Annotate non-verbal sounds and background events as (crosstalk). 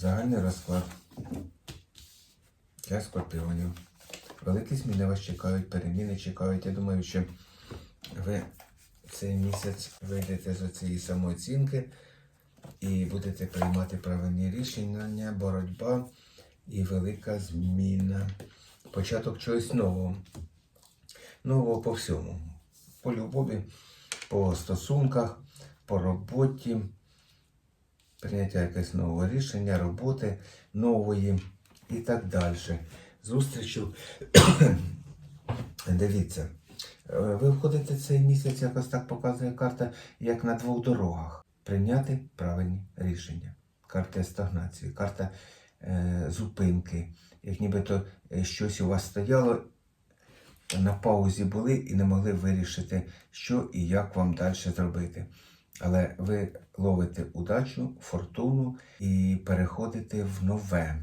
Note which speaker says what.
Speaker 1: Загальний розклад для скорпіонів. Великі зміни вас чекають, переміни чекають. Я думаю, що ви цей місяць вийдете з цієї самооцінки і будете приймати правильні рішення, боротьба і велика зміна. Початок чогось нового. Нового по всьому. По любові, по стосунках, по роботі, прийняття якогось нового рішення, роботи нової і так далі. Зустрічу. (coughs) Дивіться, е, ви входите цей місяць, якось так показує карта, як на двох дорогах. Прийняти правильні рішення. Карта стагнації, карта е, зупинки. Як нібито е, щось у вас стояло, на паузі були і не могли вирішити, що і як вам далі зробити. Але ви ловите удачу, фортуну і переходите в нове.